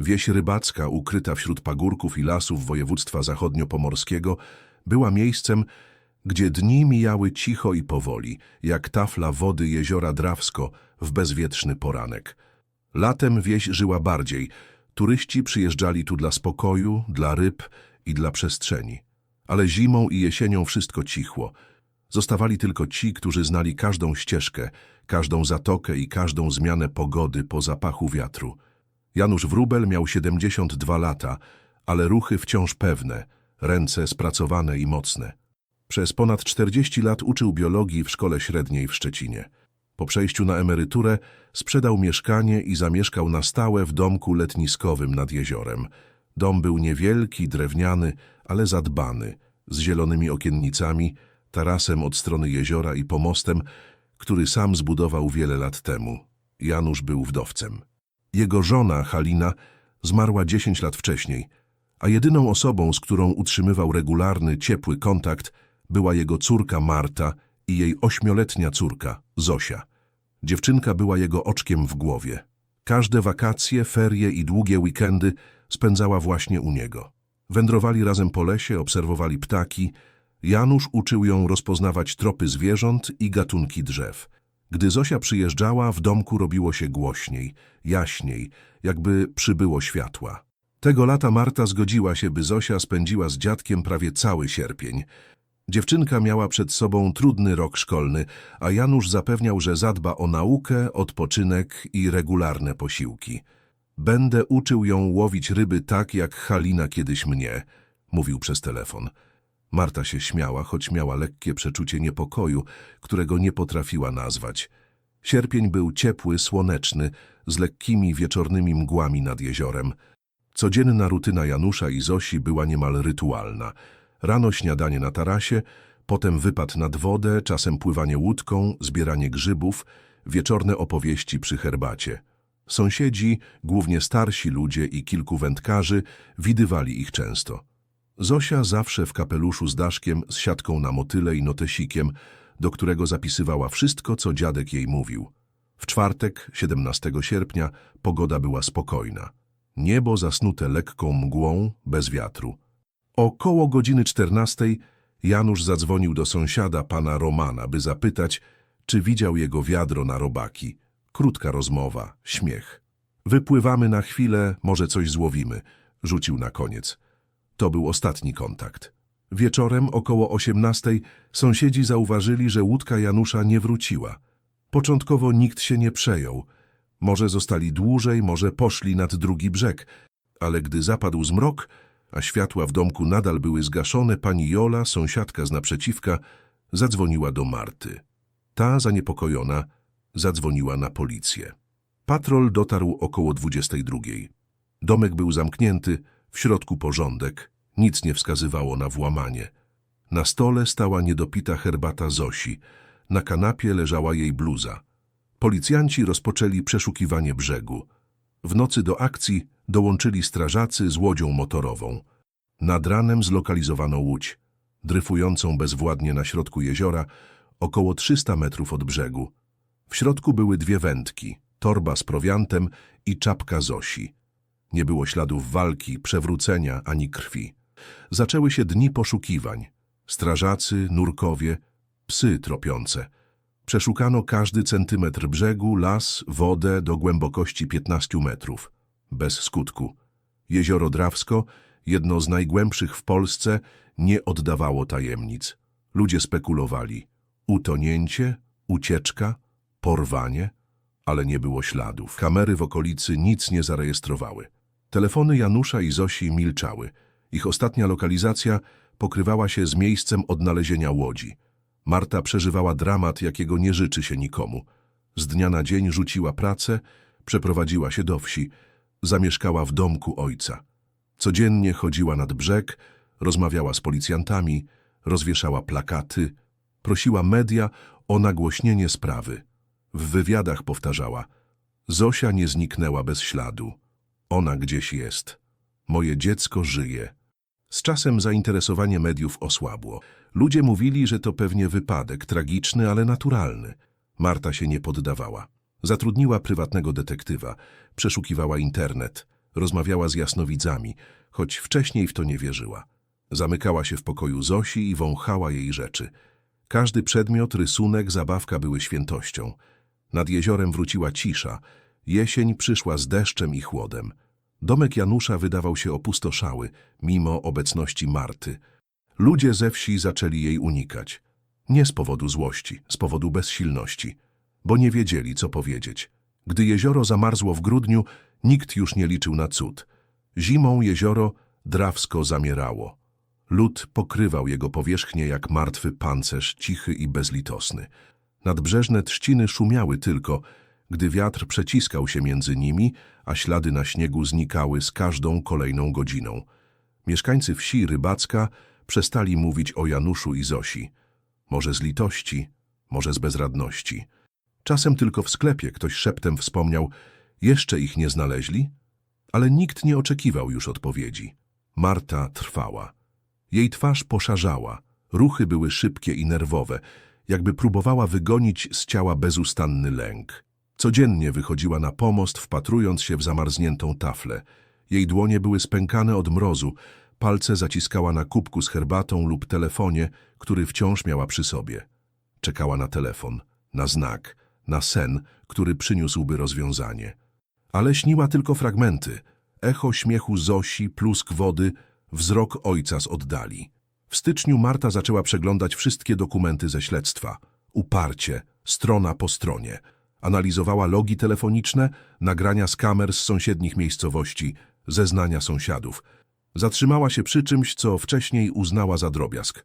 Wieś rybacka, ukryta wśród pagórków i lasów województwa zachodniopomorskiego, była miejscem, gdzie dni mijały cicho i powoli, jak tafla wody jeziora Drawsko w bezwietrzny poranek. Latem wieś żyła bardziej. Turyści przyjeżdżali tu dla spokoju, dla ryb i dla przestrzeni. Ale zimą i jesienią wszystko cichło. Zostawali tylko ci, którzy znali każdą ścieżkę, każdą zatokę i każdą zmianę pogody po zapachu wiatru. Janusz Wróbel miał 72 lata, ale ruchy wciąż pewne, ręce spracowane i mocne. Przez ponad 40 lat uczył biologii w szkole średniej w Szczecinie. Po przejściu na emeryturę sprzedał mieszkanie i zamieszkał na stałe w domku letniskowym nad jeziorem. Dom był niewielki, drewniany, ale zadbany, z zielonymi okiennicami, tarasem od strony jeziora i pomostem, który sam zbudował wiele lat temu. Janusz był wdowcem. Jego żona, Halina, zmarła 10 lat wcześniej, a jedyną osobą, z którą utrzymywał regularny, ciepły kontakt, była jego córka Marta i jej ośmioletnia córka, Zosia. Dziewczynka była jego oczkiem w głowie. Każde wakacje, ferie i długie weekendy spędzała właśnie u niego. Wędrowali razem po lesie, obserwowali ptaki. Janusz uczył ją rozpoznawać tropy zwierząt i gatunki drzew. Gdy Zosia przyjeżdżała, w domku robiło się głośniej, jaśniej, jakby przybyło światła. Tego lata Marta zgodziła się, by Zosia spędziła z dziadkiem prawie cały sierpień. Dziewczynka miała przed sobą trudny rok szkolny, a Janusz zapewniał, że zadba o naukę, odpoczynek i regularne posiłki. Będę uczył ją łowić ryby tak, jak Halina kiedyś mnie, mówił przez telefon. Marta się śmiała, choć miała lekkie przeczucie niepokoju, którego nie potrafiła nazwać. Sierpień był ciepły, słoneczny, z lekkimi wieczornymi mgłami nad jeziorem. Codzienna rutyna Janusza i Zosi była niemal rytualna. Rano śniadanie na tarasie, potem wypad nad wodę, czasem pływanie łódką, zbieranie grzybów, wieczorne opowieści przy herbacie. Sąsiedzi, głównie starsi ludzie i kilku wędkarzy, widywali ich często. Zosia zawsze w kapeluszu z daszkiem, z siatką na motyle i notesikiem, do którego zapisywała wszystko, co dziadek jej mówił. W czwartek, 17 sierpnia, pogoda była spokojna. Niebo zasnute lekką mgłą, bez wiatru. Około godziny 14 Janusz zadzwonił do sąsiada, pana Romana, by zapytać, czy widział jego wiadro na robaki. Krótka rozmowa, śmiech. Wypływamy na chwilę, może coś złowimy, rzucił na koniec. To był ostatni kontakt. Wieczorem około 18 sąsiedzi zauważyli, że łódka Janusza nie wróciła. Początkowo nikt się nie przejął. Może zostali dłużej, może poszli nad drugi brzeg, ale gdy zapadł zmrok, a światła w domku nadal były zgaszone, pani Jola, sąsiadka z naprzeciwka, zadzwoniła do Marty. Ta, zaniepokojona, zadzwoniła na policję. Patrol dotarł około 22. Domek był zamknięty, w środku porządek, nic nie wskazywało na włamanie. Na stole stała niedopita herbata Zosi, na kanapie leżała jej bluza. Policjanci rozpoczęli przeszukiwanie brzegu. W nocy do akcji dołączyli strażacy z łodzią motorową. Nad ranem zlokalizowano łódź, dryfującą bezwładnie na środku jeziora, około 300 metrów od brzegu. W środku były dwie wędki, torba z prowiantem i czapka Zosi. Nie było śladów walki, przewrócenia ani krwi. Zaczęły się dni poszukiwań. Strażacy, nurkowie, psy tropiące. Przeszukano każdy centymetr brzegu, las, wodę do głębokości 15 metrów. Bez skutku. Jezioro Drawsko, jedno z najgłębszych w Polsce, nie oddawało tajemnic. Ludzie spekulowali. Utonięcie, ucieczka, porwanie, ale nie było śladów. Kamery w okolicy nic nie zarejestrowały. Telefony Janusza i Zosi milczały. Ich ostatnia lokalizacja pokrywała się z miejscem odnalezienia łodzi. Marta przeżywała dramat, jakiego nie życzy się nikomu. Z dnia na dzień rzuciła pracę, przeprowadziła się do wsi, zamieszkała w domku ojca. Codziennie chodziła nad brzeg, rozmawiała z policjantami, rozwieszała plakaty, prosiła media o nagłośnienie sprawy. W wywiadach powtarzała, Zosia nie zniknęła bez śladu. Ona gdzieś jest. Moje dziecko żyje. Z czasem zainteresowanie mediów osłabło. Ludzie mówili, że to pewnie wypadek, tragiczny, ale naturalny. Marta się nie poddawała. Zatrudniła prywatnego detektywa, przeszukiwała internet, Rozmawiała z jasnowidzami, choć wcześniej w to nie wierzyła. Zamykała się w pokoju Zosi i wąchała jej rzeczy. Każdy przedmiot, rysunek, zabawka były świętością. Nad jeziorem wróciła cisza. Jesień przyszła z deszczem i chłodem. Domek Janusza wydawał się opustoszały, mimo obecności Marty. Ludzie ze wsi zaczęli jej unikać. Nie z powodu złości, z powodu bezsilności, bo nie wiedzieli, co powiedzieć. Gdy jezioro zamarzło w grudniu, nikt już nie liczył na cud. Zimą jezioro drawsko zamierało. Lód pokrywał jego powierzchnię jak martwy pancerz, cichy i bezlitosny. Nadbrzeżne trzciny szumiały tylko, gdy wiatr przeciskał się między nimi, a ślady na śniegu znikały z każdą kolejną godziną. Mieszkańcy wsi Rybacka przestali mówić o Januszu i Zosi. Może z litości, może z bezradności. Czasem tylko w sklepie ktoś szeptem wspomniał, jeszcze ich nie znaleźli? Ale nikt nie oczekiwał już odpowiedzi. Marta trwała. Jej twarz poszarzała, ruchy były szybkie i nerwowe, jakby próbowała wygonić z ciała bezustanny lęk. Codziennie wychodziła na pomost, wpatrując się w zamarzniętą taflę. Jej dłonie były spękane od mrozu, palce zaciskała na kubku z herbatą lub telefonie, który wciąż miała przy sobie. Czekała na telefon, na znak, na sen, który przyniósłby rozwiązanie. Ale śniła tylko fragmenty. Echo śmiechu Zosi, plusk wody, wzrok ojca z oddali. W styczniu Marta zaczęła przeglądać wszystkie dokumenty ze śledztwa. Uparcie, strona po stronie. Analizowała logi telefoniczne, nagrania z kamer z sąsiednich miejscowości, zeznania sąsiadów. Zatrzymała się przy czymś, co wcześniej uznała za drobiazg.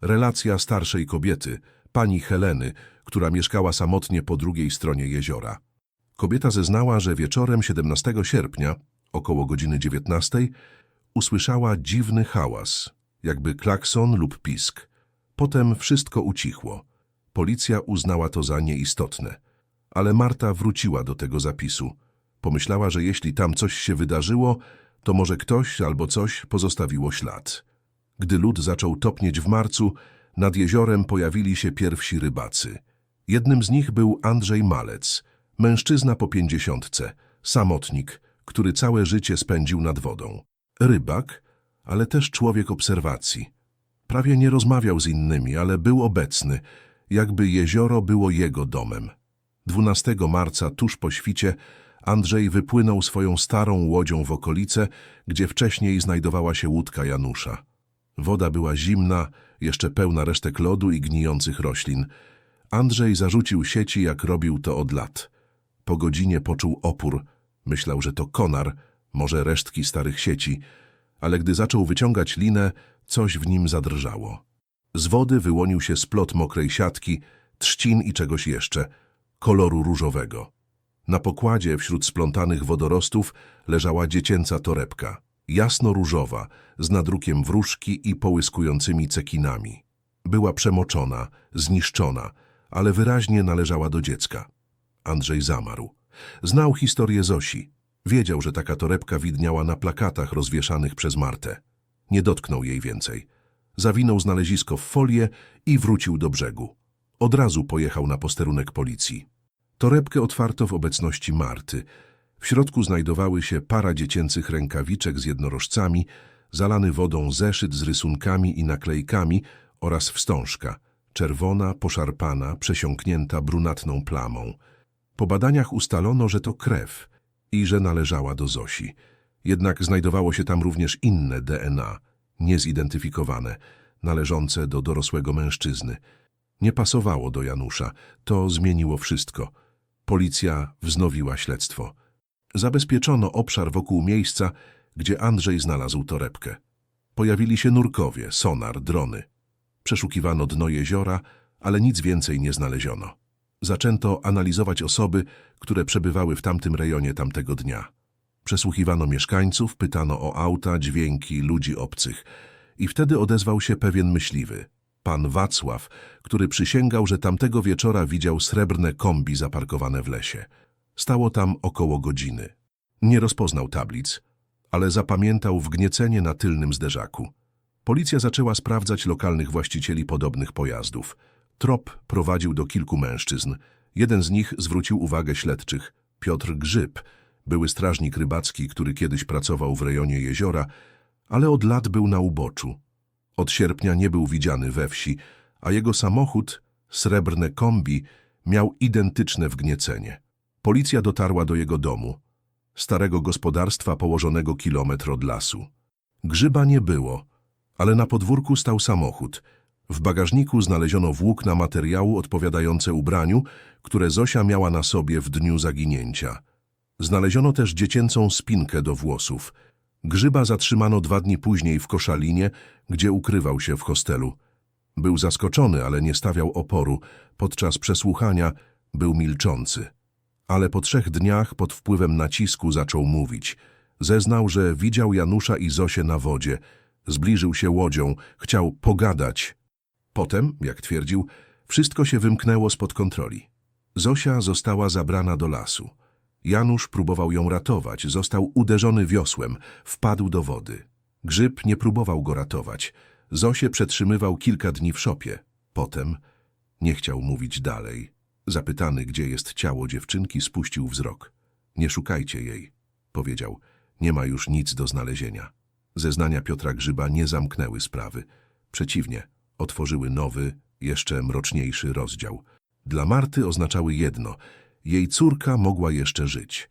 Relacja starszej kobiety, pani Heleny, która mieszkała samotnie po drugiej stronie jeziora. Kobieta zeznała, że wieczorem 17 sierpnia, około godziny 19, usłyszała dziwny hałas, jakby klakson lub pisk. Potem wszystko ucichło. Policja uznała to za nieistotne. Ale Marta wróciła do tego zapisu. Pomyślała, że jeśli tam coś się wydarzyło, to może ktoś albo coś pozostawiło ślad. Gdy lód zaczął topnieć w marcu, nad jeziorem pojawili się pierwsi rybacy. Jednym z nich był Andrzej Malec, mężczyzna po pięćdziesiątce, samotnik, który całe życie spędził nad wodą. Rybak, ale też człowiek obserwacji. Prawie nie rozmawiał z innymi, ale był obecny, jakby jezioro było jego domem. 12 marca, tuż po świcie, Andrzej wypłynął swoją starą łodzią w okolice, gdzie wcześniej znajdowała się łódka Janusza. Woda była zimna, jeszcze pełna resztek lodu i gnijących roślin. Andrzej zarzucił sieci, jak robił to od lat. Po godzinie poczuł opór. Myślał, że to konar, może resztki starych sieci, ale gdy zaczął wyciągać linę, coś w nim zadrżało. Z wody wyłonił się splot mokrej siatki, trzcin i czegoś jeszcze, koloru różowego. Na pokładzie wśród splątanych wodorostów leżała dziecięca torebka, jasno-różowa, z nadrukiem wróżki i połyskującymi cekinami. Była przemoczona, zniszczona, ale wyraźnie należała do dziecka. Andrzej zamarł. Znał historię Zosi. Wiedział, że taka torebka widniała na plakatach rozwieszanych przez Martę. Nie dotknął jej więcej. Zawinął znalezisko w folię i wrócił do brzegu. Od razu pojechał na posterunek policji. Torebkę otwarto w obecności Marty. W środku znajdowały się para dziecięcych rękawiczek z jednorożcami, zalany wodą zeszyt z rysunkami i naklejkami oraz wstążka, czerwona, poszarpana, przesiąknięta brunatną plamą. Po badaniach ustalono, że to krew i że należała do Zosi. Jednak znajdowało się tam również inne DNA, niezidentyfikowane, należące do dorosłego mężczyzny. Nie pasowało do Janusza, to zmieniło wszystko. Policja wznowiła śledztwo. Zabezpieczono obszar wokół miejsca, gdzie Andrzej znalazł torebkę. Pojawili się nurkowie, sonar, drony. Przeszukiwano dno jeziora, ale nic więcej nie znaleziono. Zaczęto analizować osoby, które przebywały w tamtym rejonie tamtego dnia. Przesłuchiwano mieszkańców, pytano o auta, dźwięki, ludzi obcych. I wtedy odezwał się pewien myśliwy, pan Wacław, który przysięgał, że tamtego wieczora widział srebrne kombi zaparkowane w lesie. Stało tam około godziny. Nie rozpoznał tablic, ale zapamiętał wgniecenie na tylnym zderzaku. Policja zaczęła sprawdzać lokalnych właścicieli podobnych pojazdów. Trop prowadził do kilku mężczyzn. Jeden z nich zwrócił uwagę śledczych. Piotr Grzyb, Były strażnik rybacki, który kiedyś pracował w rejonie jeziora, ale od lat był na uboczu. Od sierpnia nie był widziany we wsi, a jego samochód, srebrne kombi, miał identyczne wgniecenie. Policja dotarła do jego domu, starego gospodarstwa położonego kilometr od lasu. Grzyba nie było, ale na podwórku stał samochód. W bagażniku znaleziono włókna materiału odpowiadające ubraniu, które Zosia miała na sobie w dniu zaginięcia. Znaleziono też dziecięcą spinkę do włosów. Grzyba zatrzymano dwa dni później w Koszalinie, gdzie ukrywał się w hostelu. Był zaskoczony, ale nie stawiał oporu. Podczas przesłuchania był milczący. Ale po trzech dniach pod wpływem nacisku zaczął mówić. Zeznał, że widział Janusza i Zosię na wodzie. Zbliżył się łodzią, chciał pogadać. Potem, jak twierdził, wszystko się wymknęło spod kontroli. Zosia została zabrana do lasu. Janusz próbował ją ratować, został uderzony wiosłem, wpadł do wody. Grzyb nie próbował go ratować. Zosię przetrzymywał kilka dni w szopie. Potem nie chciał mówić dalej. Zapytany, gdzie jest ciało dziewczynki, spuścił wzrok. Nie szukajcie jej, powiedział. Nie ma już nic do znalezienia. Zeznania Piotra Grzyba nie zamknęły sprawy. Przeciwnie, otworzyły nowy, jeszcze mroczniejszy rozdział. Dla Marty oznaczały jedno – jej córka mogła jeszcze żyć.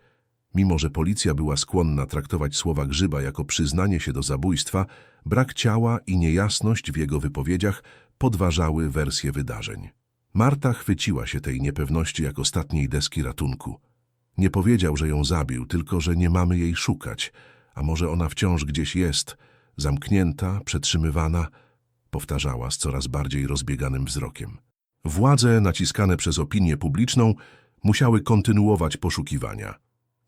Mimo, że policja była skłonna traktować słowa Grzyba jako przyznanie się do zabójstwa, brak ciała i niejasność w jego wypowiedziach podważały wersję wydarzeń. Marta chwyciła się tej niepewności jak ostatniej deski ratunku. Nie powiedział, że ją zabił, tylko że nie mamy jej szukać, a może ona wciąż gdzieś jest, zamknięta, przetrzymywana, powtarzała z coraz bardziej rozbieganym wzrokiem. Władze, naciskane przez opinię publiczną, musiały kontynuować poszukiwania.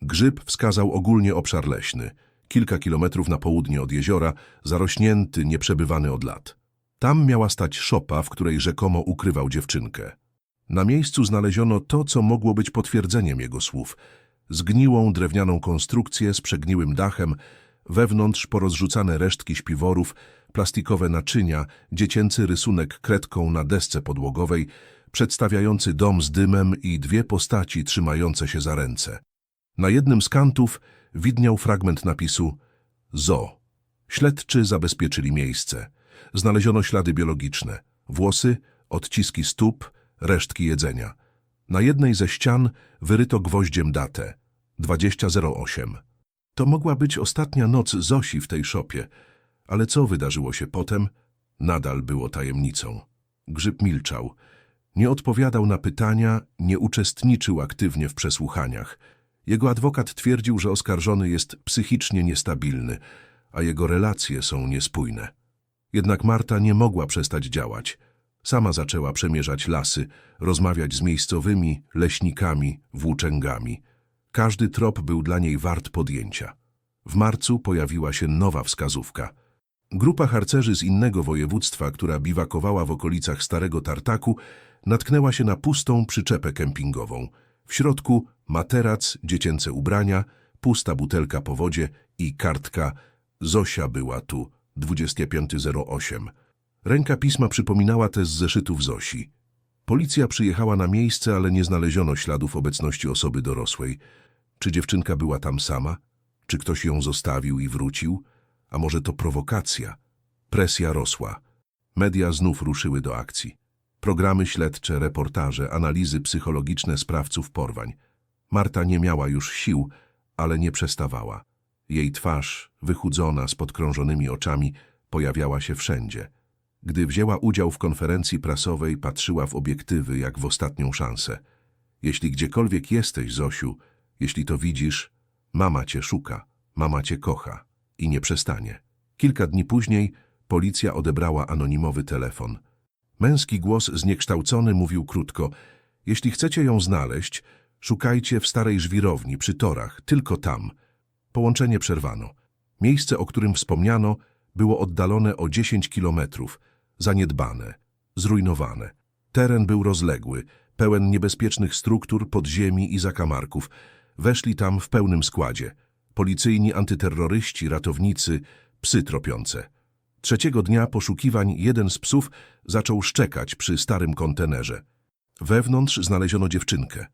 Grzyb wskazał ogólnie obszar leśny, kilka kilometrów na południe od jeziora, zarośnięty, nieprzebywany od lat. Tam miała stać szopa, w której rzekomo ukrywał dziewczynkę. Na miejscu znaleziono to, co mogło być potwierdzeniem jego słów. Zgniłą drewnianą konstrukcję z przegniłym dachem, wewnątrz porozrzucane resztki śpiworów, plastikowe naczynia, dziecięcy rysunek kredką na desce podłogowej, przedstawiający dom z dymem i dwie postaci trzymające się za ręce. Na jednym z kantów widniał fragment napisu ZO. Śledczy zabezpieczyli miejsce. Znaleziono ślady biologiczne, włosy, odciski stóp, resztki jedzenia. Na jednej ze ścian wyryto gwoździem datę 2008. To mogła być ostatnia noc Zosi w tej szopie, ale co wydarzyło się potem, nadal było tajemnicą. Grzyb milczał. Nie odpowiadał na pytania, nie uczestniczył aktywnie w przesłuchaniach. Jego adwokat twierdził, że oskarżony jest psychicznie niestabilny, a jego relacje są niespójne. Jednak Marta nie mogła przestać działać. Sama zaczęła przemierzać lasy, rozmawiać z miejscowymi, leśnikami, włóczęgami. Każdy trop był dla niej wart podjęcia. W marcu pojawiła się nowa wskazówka. Grupa harcerzy z innego województwa, która biwakowała w okolicach Starego Tartaku, natknęła się na pustą przyczepę kempingową. W środku materac, dziecięce ubrania, pusta butelka po wodzie i kartka Zosia była tu, 2508. Ręka pisma przypominała te z zeszytów Zosi. Policja przyjechała na miejsce, ale nie znaleziono śladów obecności osoby dorosłej. Czy dziewczynka była tam sama? Czy ktoś ją zostawił i wrócił? A może to prowokacja? Presja rosła. Media znów ruszyły do akcji. Programy śledcze, reportaże, analizy psychologiczne sprawców porwań. Marta nie miała już sił, ale nie przestawała. Jej twarz, wychudzona, z podkrążonymi oczami, pojawiała się wszędzie. Gdy wzięła udział w konferencji prasowej, patrzyła w obiektywy jak w ostatnią szansę. Jeśli gdziekolwiek jesteś, Zosiu, jeśli to widzisz, mama cię szuka, mama cię kocha i nie przestanie. Kilka dni później policja odebrała anonimowy telefon. Męski głos zniekształcony mówił krótko. Jeśli chcecie ją znaleźć, szukajcie w starej żwirowni, przy torach, tylko tam. Połączenie przerwano. Miejsce, o którym wspomniano, było oddalone o 10 kilometrów, zaniedbane, zrujnowane. Teren był rozległy, pełen niebezpiecznych struktur, podziemi i zakamarków. Weszli tam w pełnym składzie. Policyjni antyterroryści, ratownicy, psy tropiące. Trzeciego dnia poszukiwań jeden z psów zaczął szczekać przy starym kontenerze. Wewnątrz znaleziono dziewczynkę.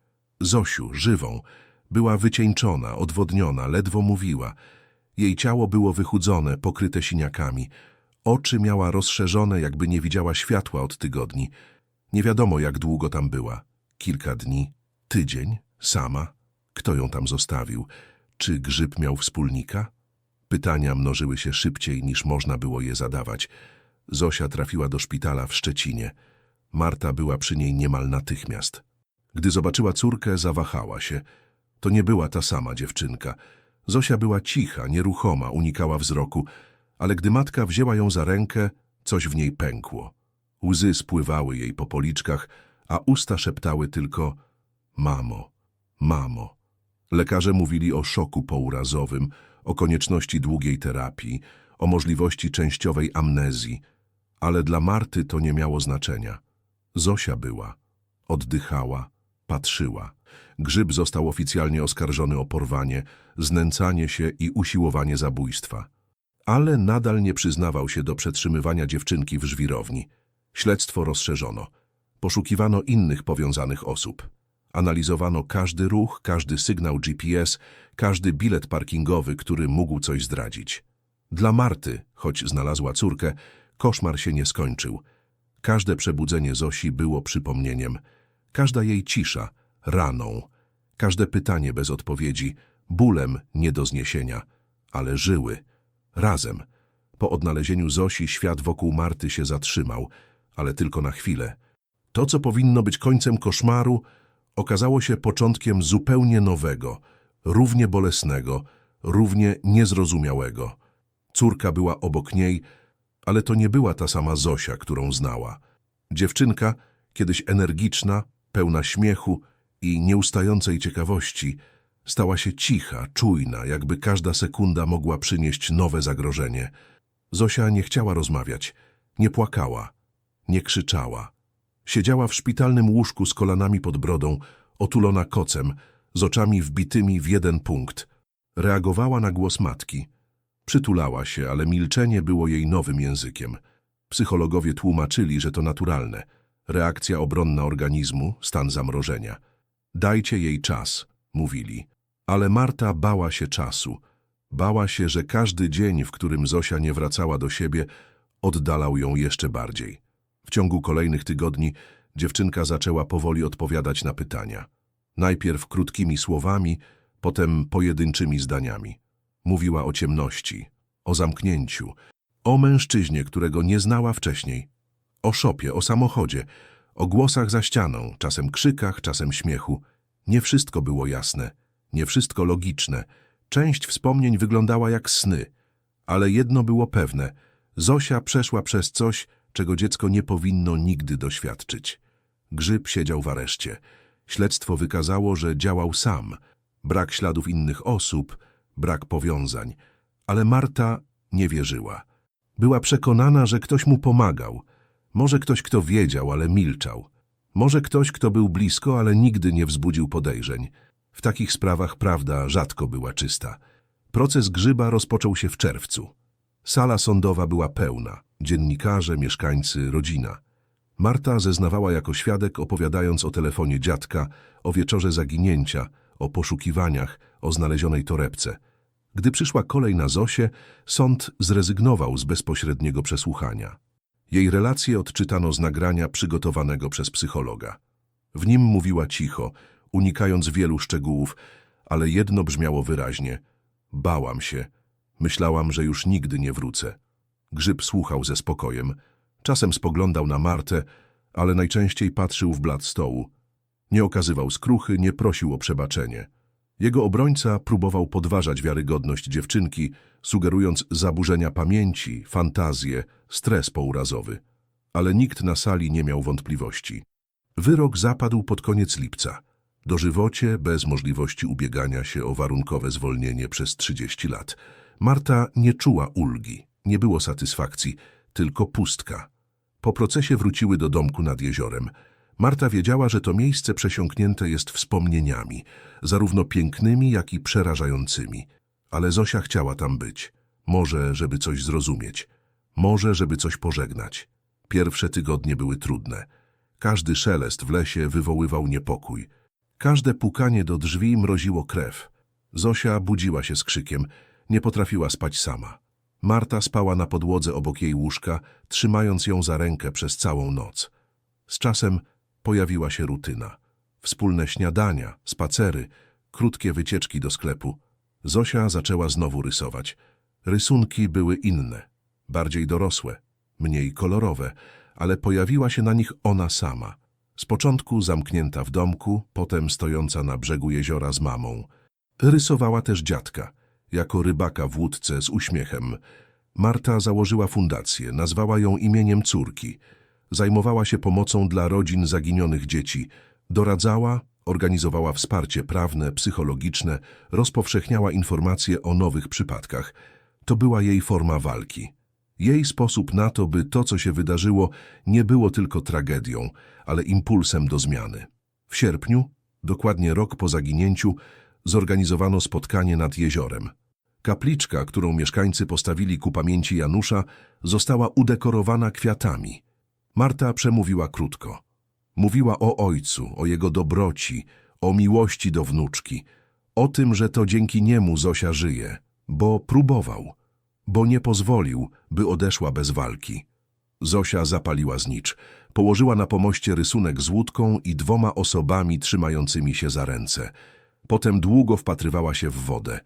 Zosiu, żywą. Była wycieńczona, odwodniona, ledwo mówiła. Jej ciało było wychudzone, pokryte siniakami. Oczy miała rozszerzone, jakby nie widziała światła od tygodni. Nie wiadomo, jak długo tam była. Kilka dni, tydzień, sama. Kto ją tam zostawił? Czy grzyb miał wspólnika? Pytania mnożyły się szybciej, niż można było je zadawać. Zosia trafiła do szpitala w Szczecinie. Marta była przy niej niemal natychmiast. Gdy zobaczyła córkę, zawahała się. To nie była ta sama dziewczynka. Zosia była cicha, nieruchoma, unikała wzroku, ale gdy matka wzięła ją za rękę, coś w niej pękło. Łzy spływały jej po policzkach, a usta szeptały tylko mamo, mamo. Lekarze mówili o szoku pourazowym, o konieczności długiej terapii, o możliwości częściowej amnezji, ale dla Marty to nie miało znaczenia. Zosia była, oddychała, patrzyła. Grzyb został oficjalnie oskarżony o porwanie, znęcanie się i usiłowanie zabójstwa. Ale nadal nie przyznawał się do przetrzymywania dziewczynki w żwirowni. Śledztwo rozszerzono. Poszukiwano innych powiązanych osób. Analizowano każdy ruch, każdy sygnał GPS, każdy bilet parkingowy, który mógł coś zdradzić. Dla Marty, choć znalazła córkę, koszmar się nie skończył. Każde przebudzenie Zosi było przypomnieniem. Każda jej cisza raną. Każde pytanie bez odpowiedzi bólem nie do zniesienia. Ale żyły. Razem. Po odnalezieniu Zosi świat wokół Marty się zatrzymał, ale tylko na chwilę. To, co powinno być końcem koszmaru, okazało się początkiem zupełnie nowego, równie bolesnego, równie niezrozumiałego. Córka była obok niej, ale to nie była ta sama Zosia, którą znała. Dziewczynka, kiedyś energiczna, pełna śmiechu i nieustającej ciekawości, stała się cicha, czujna, jakby każda sekunda mogła przynieść nowe zagrożenie. Zosia nie chciała rozmawiać, nie płakała, nie krzyczała. Siedziała w szpitalnym łóżku z kolanami pod brodą, otulona kocem, z oczami wbitymi w jeden punkt. Reagowała na głos matki. Przytulała się, ale milczenie było jej nowym językiem. Psychologowie tłumaczyli, że to naturalne. Reakcja obronna organizmu, stan zamrożenia. Dajcie jej czas, mówili. Ale Marta bała się czasu. Bała się, że każdy dzień, w którym Zosia nie wracała do siebie, oddalał ją jeszcze bardziej. W ciągu kolejnych tygodni dziewczynka zaczęła powoli odpowiadać na pytania. Najpierw krótkimi słowami, potem pojedynczymi zdaniami. Mówiła o ciemności, o zamknięciu, o mężczyźnie, którego nie znała wcześniej, o szopie, o samochodzie, o głosach za ścianą, czasem krzykach, czasem śmiechu. Nie wszystko było jasne, nie wszystko logiczne. Część wspomnień wyglądała jak sny, ale jedno było pewne. Zosia przeszła przez coś, czego dziecko nie powinno nigdy doświadczyć. Grzyb siedział w areszcie. Śledztwo wykazało, że działał sam. Brak śladów innych osób, brak powiązań. Ale Marta nie wierzyła. Była przekonana, że ktoś mu pomagał. Może ktoś, kto wiedział, ale milczał. Może ktoś, kto był blisko, ale nigdy nie wzbudził podejrzeń. W takich sprawach prawda rzadko była czysta. Proces Grzyba rozpoczął się w czerwcu. Sala sądowa była pełna. Dziennikarze, mieszkańcy, rodzina. Marta zeznawała jako świadek, opowiadając o telefonie dziadka, o wieczorze zaginięcia, o poszukiwaniach, o znalezionej torebce. Gdy przyszła kolej na Zosię, sąd zrezygnował z bezpośredniego przesłuchania. Jej relacje odczytano z nagrania przygotowanego przez psychologa. W nim mówiła cicho, unikając wielu szczegółów, ale jedno brzmiało wyraźnie. Bałam się. Myślałam, że już nigdy nie wrócę. Grzyb słuchał ze spokojem. Czasem spoglądał na Martę, ale najczęściej patrzył w blat stołu. Nie okazywał skruchy, nie prosił o przebaczenie. Jego obrońca próbował podważać wiarygodność dziewczynki, sugerując zaburzenia pamięci, fantazje, stres pourazowy. Ale nikt na sali nie miał wątpliwości. Wyrok zapadł pod koniec lipca. Dożywocie, bez możliwości ubiegania się o warunkowe zwolnienie przez 30 lat. Marta nie czuła ulgi, nie było satysfakcji, tylko pustka. Po procesie wróciły do domku nad jeziorem. Marta wiedziała, że to miejsce przesiąknięte jest wspomnieniami, zarówno pięknymi, jak i przerażającymi. Ale Zosia chciała tam być. Może, żeby coś zrozumieć. Może, żeby coś pożegnać. Pierwsze tygodnie były trudne. Każdy szelest w lesie wywoływał niepokój. Każde pukanie do drzwi mroziło krew. Zosia budziła się z krzykiem, nie potrafiła spać sama. Marta spała na podłodze obok jej łóżka, trzymając ją za rękę przez całą noc. Z czasem pojawiła się rutyna. Wspólne śniadania, spacery, krótkie wycieczki do sklepu. Zosia zaczęła znowu rysować. Rysunki były inne, bardziej dorosłe, mniej kolorowe, ale pojawiła się na nich ona sama. Z początku zamknięta w domku, potem stojąca na brzegu jeziora z mamą. Rysowała też dziadka, jako rybaka w łódce z uśmiechem. Marta założyła fundację, nazwała ją imieniem córki. Zajmowała się pomocą dla rodzin zaginionych dzieci. Doradzała, organizowała wsparcie prawne, psychologiczne, rozpowszechniała informacje o nowych przypadkach. To była jej forma walki. Jej sposób na to, by to, co się wydarzyło, nie było tylko tragedią, ale impulsem do zmiany. W sierpniu, dokładnie rok po zaginięciu, zorganizowano spotkanie nad jeziorem. Kapliczka, którą mieszkańcy postawili ku pamięci Janusza, została udekorowana kwiatami. Marta przemówiła krótko. Mówiła o ojcu, o jego dobroci, o miłości do wnuczki, o tym, że to dzięki niemu Zosia żyje, bo próbował, bo nie pozwolił, by odeszła bez walki. Zosia zapaliła znicz, położyła na pomoście rysunek z łódką i dwoma osobami trzymającymi się za ręce. Potem długo wpatrywała się w wodę.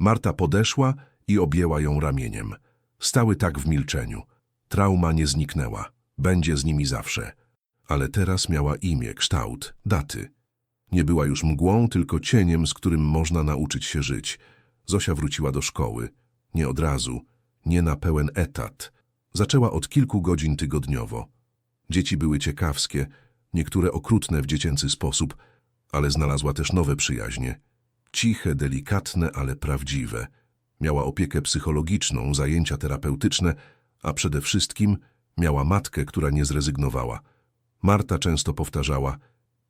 Marta podeszła i objęła ją ramieniem. Stały tak w milczeniu. Trauma nie zniknęła. Będzie z nimi zawsze. Ale teraz miała imię, kształt, daty. Nie była już mgłą, tylko cieniem, z którym można nauczyć się żyć. Zosia wróciła do szkoły. Nie od razu, nie na pełen etat. Zaczęła od kilku godzin tygodniowo. Dzieci były ciekawskie, niektóre okrutne w dziecięcy sposób, ale znalazła też nowe przyjaźnie. Ciche, delikatne, ale prawdziwe. Miała opiekę psychologiczną, zajęcia terapeutyczne, a przede wszystkim miała matkę, która nie zrezygnowała. Marta często powtarzała,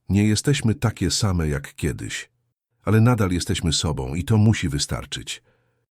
nie jesteśmy takie same jak kiedyś, ale nadal jesteśmy sobą i to musi wystarczyć.